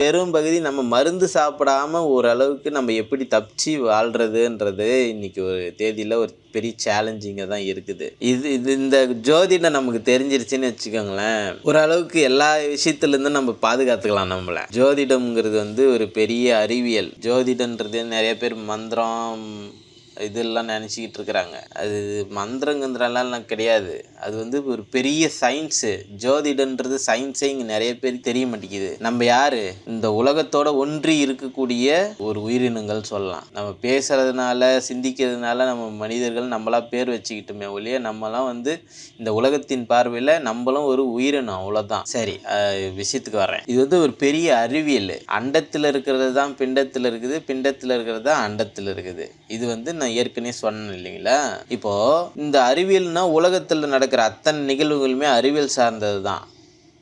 பெரும்பகுதி நம்ம மருந்து சாப்பிடாம ஓரளவுக்கு நம்ம எப்படி தப்பிச்சு வாழ்கிறதுன்றது இன்றைக்கி ஒரு தேதியில் ஒரு பெரிய சேலஞ்சிங்காக தான் இருக்குது. இது இது இந்த ஜோதிடம் நமக்கு தெரிஞ்சிருச்சுன்னு வச்சுக்கோங்களேன். ஓரளவுக்கு எல்லா விஷயத்துலேருந்தும் நம்ம பாதுகாத்துக்கலாம் நம்மளை. ஜோதிடம்ங்கிறது வந்து ஒரு பெரிய அறிவியல். ஜோதிடன்றது நிறைய பேர் மந்திரம் இதெல்லாம் நினச்சிக்கிட்டு இருக்கிறாங்க. அது மந்திரங்கன்றலாம் கிடையாது. அது வந்து ஒரு பெரிய சயின்ஸு ஜோதிடன்றது சயின்ஸே இங்கே நிறைய பேர் தெரிய மாட்டேங்குது. நம்ம யாரு? இந்த உலகத்தோட ஒன்றி இருக்கக்கூடிய ஒரு உயிரினங்கள் சொல்லலாம். நம்ம பேசுறதுனால சிந்திக்கிறதுனால நம்ம மனிதர்கள் நம்மளா பேர் வச்சுக்கிட்டோமே ஒழிய நம்மலாம் வந்து இந்த உலகத்தின் பார்வையில் நம்மளும் ஒரு உயிரினம் அவ்வளோதான் சரி விஷயத்துக்கு வரேன் இது வந்து ஒரு பெரிய அறிவியல். அண்டத்தில் இருக்கிறது தான் பிண்டத்தில் இருக்குது பிண்டத்தில் இருக்கிறது தான் அண்டத்தில் இருக்குது. இது வந்து நான் ஏற்கனவே சொன்னேன் இல்லைங்களா? இப்போ இந்த அறிவியல்னா உலகத்தில் நடக்கிற அத்தனை நிகழ்வுகளுமே அறிவியல் சார்ந்தது தான்.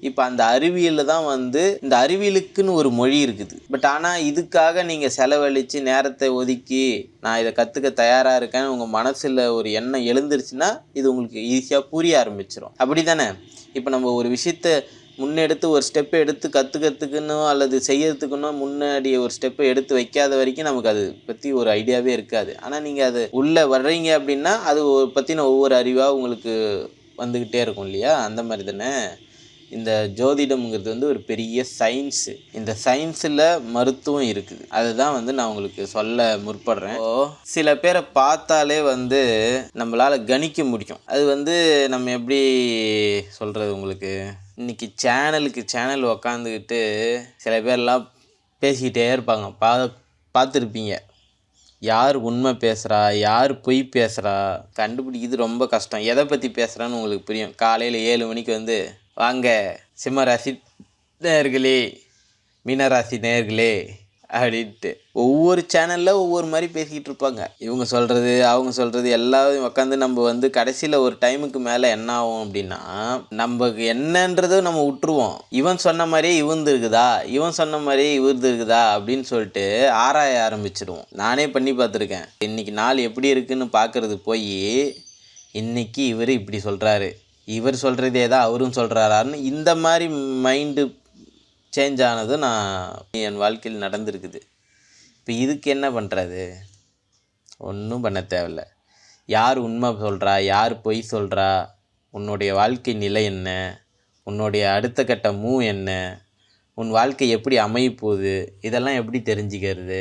இப்போ அந்த அறிவியலில் தான் வந்து இந்த அறிவியலுக்குன்னு ஒரு மொழி இருக்குது. பட் ஆனால் இதுக்காக நீங்கள் செலவழித்து நேரத்தை ஒதுக்கி நான் இதை கற்றுக்க தயாராக இருக்கேன்னு உங்கள் மனசில் ஒரு எண்ணம் எழுந்துருச்சுன்னா இது உங்களுக்கு ஈஸியாக புரிய ஆரம்பிச்சிடும் அப்படி தானே இப்போ நம்ம ஒரு விஷயத்த முன்னெடுத்து ஒரு ஸ்டெப்பை எடுத்து கற்றுக்கிறதுக்குன்னோ அல்லது செய்யறதுக்குன்னோ முன்னாடி ஒரு ஸ்டெப்பை எடுத்து வைக்காத வரைக்கும் நமக்கு அது பற்றி ஒரு ஐடியாவே இருக்காது. ஆனால் நீங்கள் அது உள்ளே வர்றீங்க அப்படின்னா அது பற்றின ஒவ்வொரு அறிவாக உங்களுக்கு வந்துக்கிட்டே இருக்கும் இல்லையா? அந்த மாதிரி தானே? இந்த ஜோதிடம்ங்கிறது வந்து ஒரு பெரிய சயின்ஸு இந்த சயின்ஸில் மருத்துவம் இருக்குது. அதுதான் வந்து நான் உங்களுக்கு சொல்ல முற்படுறேன். ஓ சில பேரை பார்த்தாலே வந்து நம்மளால் கணிக்க முடியும். அது வந்து நம்ம எப்படி சொல்கிறது உங்களுக்கு? இன்னைக்கு சேனலுக்கு சேனல் உக்காந்துக்கிட்டு சில பேர்லாம் பேசிக்கிட்டே இருப்பாங்க. பா பார்த்துருப்பீங்க. யார் உண்மை பேசுகிறா யார் பொய் பேசுகிறா கண்டுபிடிக்கிறது ரொம்ப கஷ்டம். எதை பற்றி பேசுகிறான்னு உங்களுக்கு புரியும். காலையில் ஏழு மணிக்கு வந்து வாங்க. சிம்மராசி நேர்களே மீனராசி நேர்களே அப்படின்ட்டு. ஒவ்வொரு சேனலில் ஒவ்வொரு மாதிரி பேசிக்கிட்டு இருப்பாங்க. இவங்க சொல்கிறது அவங்க சொல்கிறது எல்லாத்தையும் உட்காந்து நம்ம வந்து கடைசியில் ஒரு டைமுக்கு மேலே என்ன ஆகும் அப்படின்னா நமக்கு என்னன்றதோ நம்ம விட்டுருவோம் இவன் சொன்ன மாதிரியே இவந்து இருக்குதா இவன் சொன்ன மாதிரியே இவர்ந்து இருக்குதா அப்படின்னு சொல்லிட்டு ஆராய ஆரம்பிச்சிடுவோம் நானே பண்ணி பார்த்துருக்கேன். இன்னைக்கு நாள் எப்படி இருக்குன்னு பார்க்குறது போய் இன்றைக்கி இவர் இப்படி சொல்கிறாரு இவர் சொல்கிறதே தான் அவரும் சொல்கிறாரான்னு இந்த மாதிரி மைண்டு சேஞ்ச் ஆனது நான் என் வாழ்க்கையில் நடந்திருக்குது. இப்போ இதுக்கு என்ன பண்ணுறது ஒன்றும் பண்ண தேவையில்ல. யார் உண்மை சொல்கிறா யார் பொய் சொல்கிறா உன்னுடைய வாழ்க்கை நிலை என்ன? உன்னுடைய அடுத்த கட்ட மூ என்ன? உன் வாழ்க்கை எப்படி அமையப் போகுது? இதெல்லாம் எப்படி தெரிஞ்சுக்கிறது?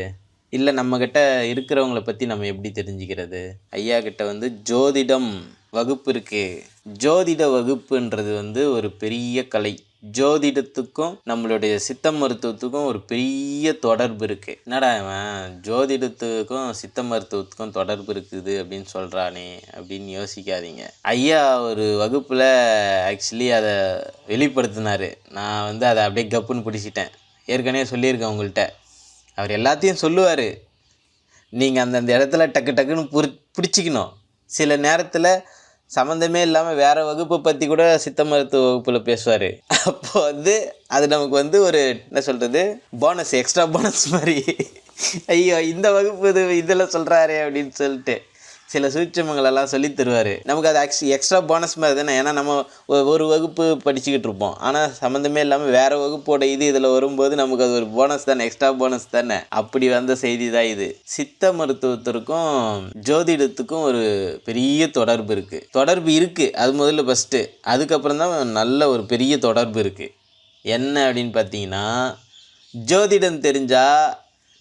இல்லை நம்மக்கிட்ட இருக்கிறவங்கள பற்றி நம்ம எப்படி தெரிஞ்சுக்கிறது? ஐயா கிட்ட வந்து ஜோதிடம் வகுப்பு இருக்குது ஜோதிட வகுப்புன்றது வந்து ஒரு பெரிய கலை. ஜோதிடத்துக்கும் நம்மளுடைய சித்த மருத்துவத்துக்கும் ஒரு பெரிய தொடர்பு இருக்குது என்னடா இவன் ஜோதிடத்துக்கும் சித்த மருத்துவத்துக்கும் தொடர்பு இருக்குது அப்படின்னு சொல்கிறானே அப்படின்னு யோசிக்காதீங்க. ஐயா ஒரு வகுப்பில் ஆக்சுவலி அதை வெளிப்படுத்தினார். நான் வந்து அதை அப்படியே கப்புன்னு பிடிச்சிட்டேன். ஏற்கனவே சொல்லியிருக்கேன் உங்கள்கிட்ட அவர் எல்லாத்தையும் சொல்லுவார். நீங்கள் அந்தந்த இடத்துல டக்கு டக்குன்னு புரி பிடிச்சிக்கணும். சில நேரத்தில் சம்மந்தமே இல்லாமல் வேறு வகுப்பை பற்றி கூட சித்த மருத்துவ வகுப்பில் பேசுவார். அப்போ வந்து அது நமக்கு வந்து ஒரு என்ன சொல்கிறது போனஸ் எக்ஸ்ட்ரா போனஸ் மாதிரி. ஐயோ இந்த வகுப்பு இது இதில் சொல்கிறாரே அப்படின்னு சொல்லிட்டு. சில சூட்சமங்களெல்லாம் சொல்லி தருவார் நமக்கு அது ஆக்சுவலி எக்ஸ்ட்ரா போனஸ் மாதிரி தானே? ஏன்னா நம்ம ஒரு வகுப்பு படிச்சுக்கிட்டு இருப்போம். ஆனால் சம்மந்தமே இல்லாமல் வேறு வகுப்போட இது இதில் வரும்போது நமக்கு அது ஒரு போனஸ் தானே எக்ஸ்ட்ரா போனஸ் தானே? அப்படி வந்த செய்தி தான் இது. சித்த மருத்துவத்திற்கும் ஜோதிடத்துக்கும் ஒரு பெரிய தொடர்பு இருக்குது தொடர்பு இருக்குது அது முதல்ல ஃபஸ்ட்டு அதுக்கப்புறம் தான் நல்ல ஒரு பெரிய தொடர்பு இருக்குது என்ன அப்படின்னு பார்த்தீங்கன்னா ஜோதிடம் தெரிஞ்சால்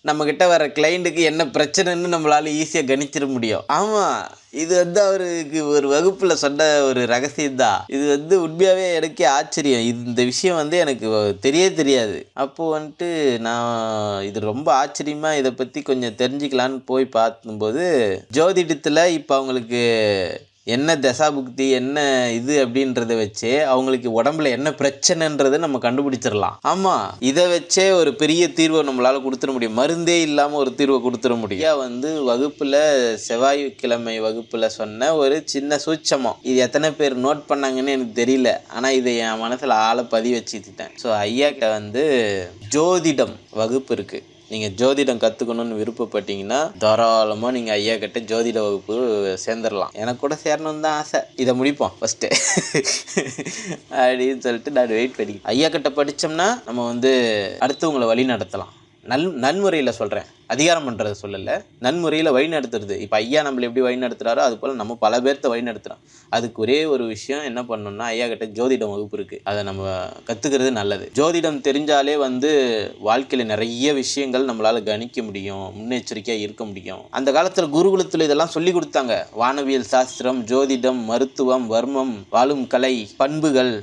நம்மக்கிட்ட வர கிளைண்ட்டுக்கு என்ன பிரச்சனைன்னு நம்மளால் ஈஸியாக கணிச்சிட முடியும். ஆமாம் இது வந்து அவருக்கு ஒரு வகுப்பில் சொன்ன ஒரு ரகசியம் தான் இது வந்து உண்மையாகவே எனக்கே ஆச்சரியம். இது இந்த விஷயம் வந்து எனக்கு தெரியவே தெரியாது. அப்போது வந்துட்டு நான் இது ரொம்ப ஆச்சரியமாக இதை பற்றி கொஞ்சம் தெரிஞ்சுக்கலான்னு போய் பார்க்கும்போது ஜோதிடத்தில் இப்போ அவங்களுக்கு என்ன தசாபுக்தி என்ன இது அப்படின்றத வச்சே அவங்களுக்கு உடம்புல என்ன பிரச்சனைன்றதை நம்ம கண்டுபிடிச்சிடலாம். ஆமாம் இதை வச்சே ஒரு பெரிய தீர்வை நம்மளால் கொடுத்துட முடியும். மருந்தே இல்லாமல் ஒரு தீர்வை கொடுத்துட முடியும். ஐயா வந்து வகுப்பில் செவ்வாய்க்கிழமை வகுப்பில் சொன்ன ஒரு சின்ன சூட்சமம். இது எத்தனை பேர் நோட் பண்ணாங்கன்னு எனக்கு தெரியல. ஆனால் இதை என் மனசில் ஆளை பதி வச்சுக்கிட்டேன். ஸோ ஐயா கிட்ட வந்து ஜோதிடம் வகுப்பு இருக்குது நீங்கள் ஜோதிடம் கற்றுக்கணும்னு விருப்பப்பட்டீங்கன்னா தாராளமாக நீங்கள் ஐயா கிட்ட ஜோதிட வகுப்பு சேர்ந்துடலாம். எனக்கு கூட சேரணும்னு தான் ஆசை. இதை முடிப்போம் ஃபஸ்ட்டு அப்படின்னு சொல்லிட்டு நான் வெயிட் பண்ணி ஐயா கிட்ட படித்தோம்னா நம்ம வந்து அடுத்தவங்களை வழி நடத்தலாம். நல் நன்முறையில் சொல்கிறேன் அதிகாரம் பண்ணுறத சொல்லலை. நன்முறையில் வழிநடத்துறது இப்போ ஐயா நம்மளை எப்படி வழி நடத்துகிறாரோ அது போல் நம்ம பல பேர்த்த வழி நடத்துகிறோம் அதுக்கு ஒரே ஒரு விஷயம் என்ன பண்ணணும்னா ஐயா கிட்ட ஜோதிடம் வகுப்பு இருக்குது அதை நம்ம கற்றுக்கிறது நல்லது. ஜோதிடம் தெரிஞ்சாலே வந்து வாழ்க்கையில் நிறைய விஷயங்கள் நம்மளால் கணிக்க முடியும் முன்னெச்சரிக்கையாக இருக்க முடியும். அந்த காலத்தில் குருகுலத்தில் இதெல்லாம் சொல்லி கொடுத்தாங்க. வானவியல் சாஸ்திரம் ஜோதிடம் மருத்துவம் வர்மம் வாழும் கலை பண்புகள்.